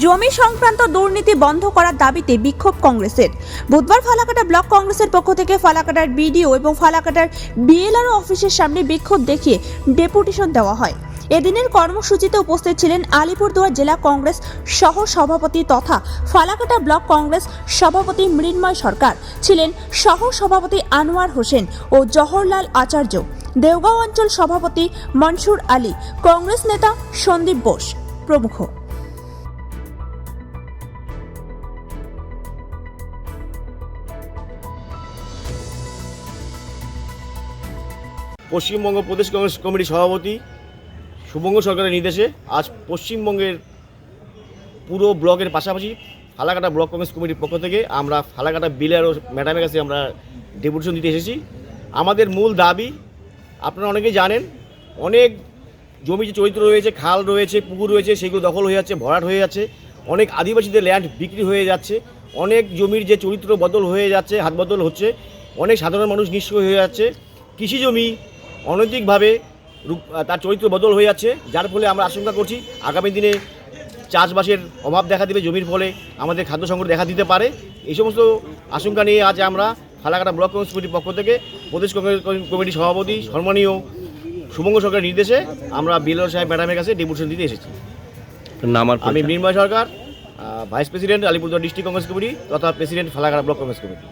জমি সংক্রান্ত দুর্নীতি বন্ধ করার দাবিতে বিক্ষোভ কংগ্রেসের। বুধবার ফালাকাটা ব্লক কংগ্রেসের পক্ষ থেকে ফালাকাটার বিডিও এবং ফালাকাটার বিএলআরও অফিসের সামনে বিক্ষোভ দেখিয়ে ডেপুটেশন দেওয়া হয়। এদিনের কর্মসূচিতে উপস্থিত ছিলেন আলিপুরদুয়ার জেলা কংগ্রেস সহ সভাপতি তথা ফালাকাটা ব্লক কংগ্রেস সভাপতি মৃন্ময় সরকার, ছিলেন সহ সভাপতি আনোয়ার হোসেন ও জওহরলাল আচার্য। দেওগাঁও অঞ্চল সভাপতি মনসুর আলী, কংগ্রেস নেতা সন্দীপ বোস প্রমুখ। পশ্চিমবঙ্গ প্রদেশ কংগ্রেস কমিটির সভাপতি শুভঙ্গ সরকারের নির্দেশে আজ পশ্চিমবঙ্গের পুরো ব্লকের পাশাপাশি ফালাকাটা ব্লক কংগ্রেস কমিটির পক্ষ থেকে আমরা ফালাকাটা বিলের ম্যাডামের কাছে আমরা ডেপুটেশন দিতে এসেছি। আমাদের মূল দাবি, আপনারা অনেকেই জানেন, অনেক জমি যে চরিত্র রয়েছে, খাল রয়েছে, পুকুর রয়েছে, সেগুলো দখল হয়ে যাচ্ছে, ভরাট হয়ে যাচ্ছে, অনেক আদিবাসীদের ল্যান্ড বিক্রি হয়ে যাচ্ছে, অনেক জমির যে চরিত্র বদল হয়ে যাচ্ছে, হাত বদল হচ্ছে, অনেক সাধারণ মানুষ নিঃস্ব হয়ে যাচ্ছে, কৃষি জমি অনৈতিকভাবে রূপ- তার চরিত্র বদল হয়ে যাচ্ছে যার ফলে আমরা আশঙ্কা করছি আগামী দিনে চাষবাসের অভাব দেখা দেবে জমির ফলে আমাদের খাদ্য সংকট দেখা দিতে পারে। এই সমস্ত আশঙ্কা নিয়ে আজ আমরা ফালাকাটা ব্লক কংগ্রেস কমিটির পক্ষ থেকে প্রদেশ কংগ্রেস কমিটির সভাপতি সম্মানীয় শুভঙ্গ সরকারের নির্দেশে আমরা বিএলও সাহেব ম্যাডামের কাছে ডেপুটেশন দিতে এসেছি। নাম আমি। Mrinmoy Sarkar vice president Alipurduar district Congress committee তথা president Falakata block Congress committee.